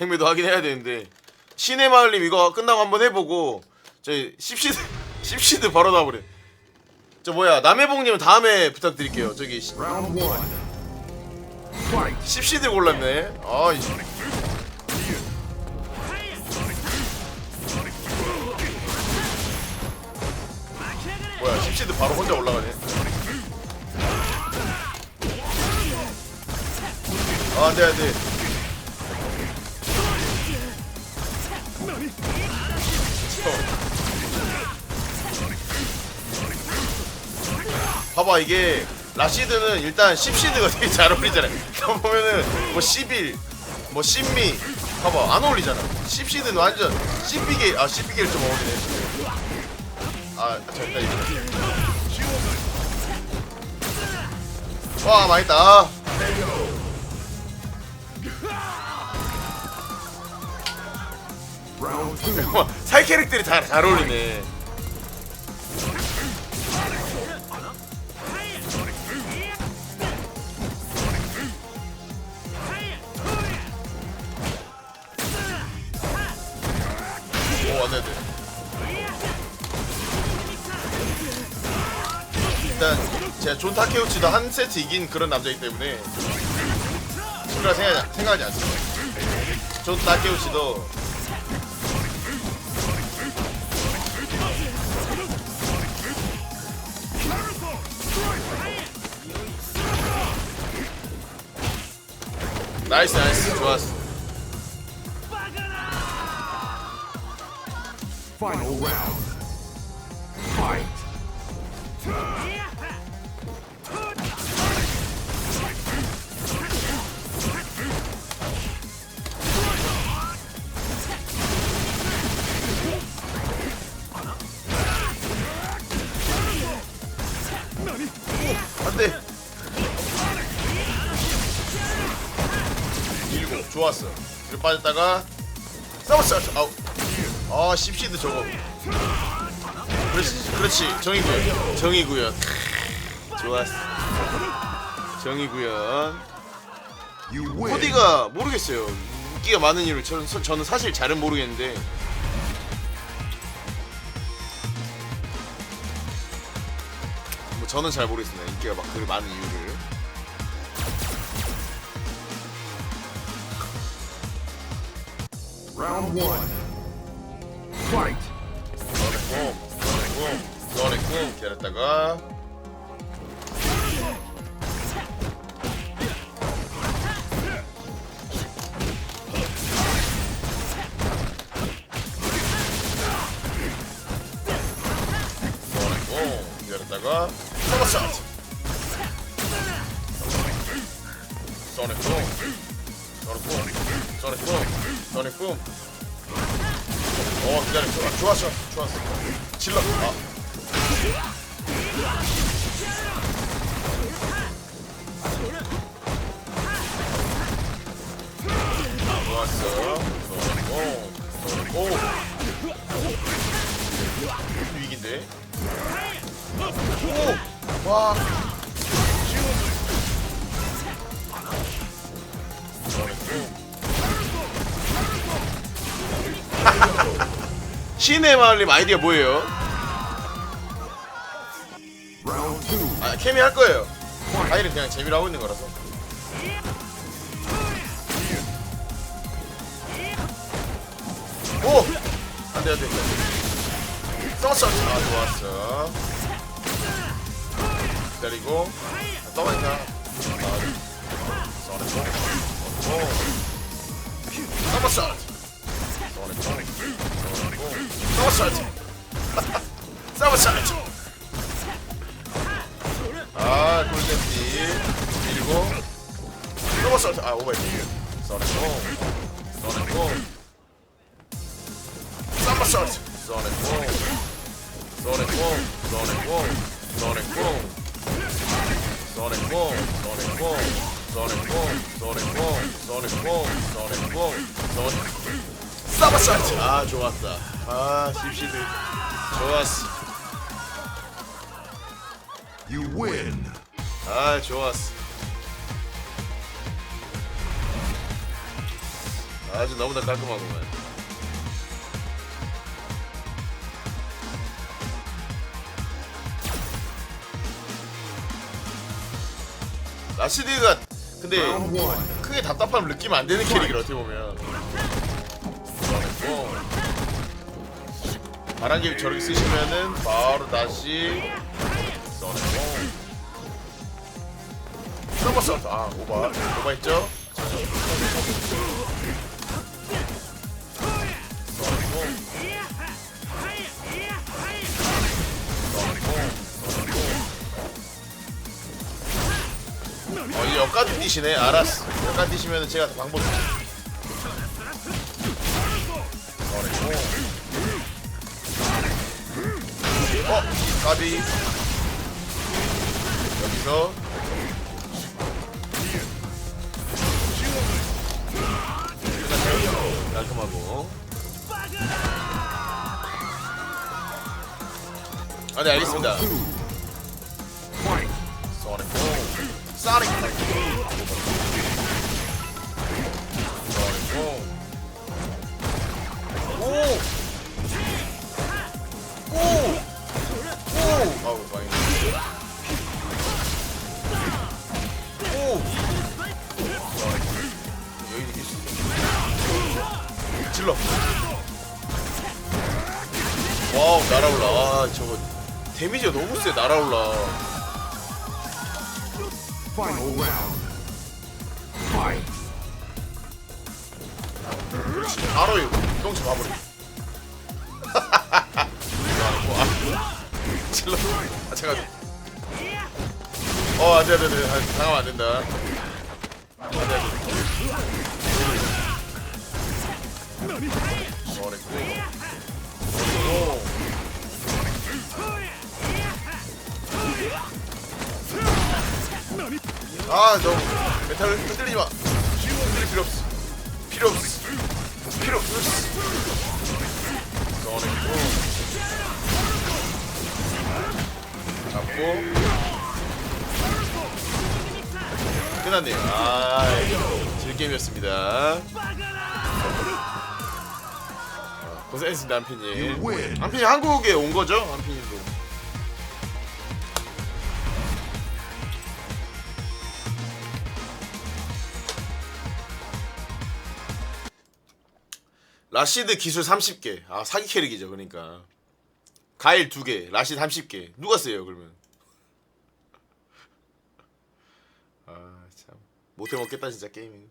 행매도 하긴 해야 되는데 신의 마을님 이거 끝나고 한번 해보고 저희 십시드 십시드 바로 나버려. 저 뭐야 남해봉님은 다음에 부탁드릴게요. 저기 시-. 십시드 골랐네. 아 이. 뭐야 십시드 바로 혼자 올라가네. 아 안돼 안돼. 봐봐 이게 라시드는 일단 10시드가 되게 잘 어울리잖아. 그거 보면은 뭐 11, 뭐 10미 봐봐 안 어울리잖아. 10시드는 완전 CP게 아 CP게를 좀 어울리네. 아 됐다 이거. 와. 와, 살 캐릭터들이 다잘 어울리네. 존 타케우치도 한 세트 이긴 그런 남자이기 때문에 친구라 생각하지, 생각하지 않습니다. 존 타케우치도 나이스 나이스 좋았어 Final round. 좋았어 뒤로 빠졌다가 싸웠어 아우 아 십시드 저거. 그렇지 그렇지. 정의구현. 정의구현. 좋았어. 정의구현. 코디가 모르겠어요. 인기가 많은 이유를 저는, 서- 저는 사실 잘은 모르겠는데. 뭐 저는 잘 모르겠습니다. 인기가 막 그리 많은 이유를 Round one. Fight. 너네 꿈 너네 꿈 너네 꿈 기다렸다가 너네 꿈 기다렸다가 서버샷 너네 꿈 너네 꿈 너네 꿈 너네 꿈어 좋아 좋았어 좋았어 질러. 아. 좋았어. 오, 오, 위기인데? 오 와 신의 마을님 아이디어 뭐예요? 아 케미 할 거예요. 아이는 그냥 재미로 하고 있는 거라서. 오! 안돼 안돼. 썼어. 아 좋았어. 기다리고 떠마니까. 아, 써냈고. 오. 써봤어. 써냈 고. 써냈고. 써봤어. 써봤어. 아 골든띠 밀고 넘었어 아 오바이트 써냈고 써냈고 쌈바서 써냈고 써냈고 써냈고 써냈고 써냈고 써냈고 써냈고 써냈고 써냈고 써냈고 써냈고 쌈바서 아 좋았다 아 십시드 좋았어 You win. 아 좋았어 아주 너무나 깔끔하구만. 라시드가 근데. 크게 답답함을 느끼면 안 되는 캐릭이라 어떻게 보면. 바람길 저렇게 쓰시면은 바로 다시 서버스 아 오바. 오바 있죠? 어 이제 역까지 뛰시네. 알았어. 역까지 뛰시면은 제가 방법 어 까비. 여기서? 깔끔하고. 아 네 알겠습니다. 소닉 소닉 질러. 와우 날아올라. 아 저거 데미지가 너무 세 날아올라. 바로 이거 똥치 봐버리 질러. 아 잠깐 어 안돼 안돼 안돼. 아, 당하면 안 된다. 안돼 안돼 아 너무 메탈을 흔들리지 마. 흔들릴 필요 없어. 필요 없어. 필요 없어. 저랬고 잡고. 끝났네요. 아 즐게임이었습니다. 아, 고생했습니다 한피님. 한피님 한국에 온 거죠? 한피님도. 라시드 기술 30개. 아 사기 캐릭이죠 그러니까. 가일 2개 라시드 30개. 누가 써요 그러면? 아 참. 못해 먹겠다 진짜 게임이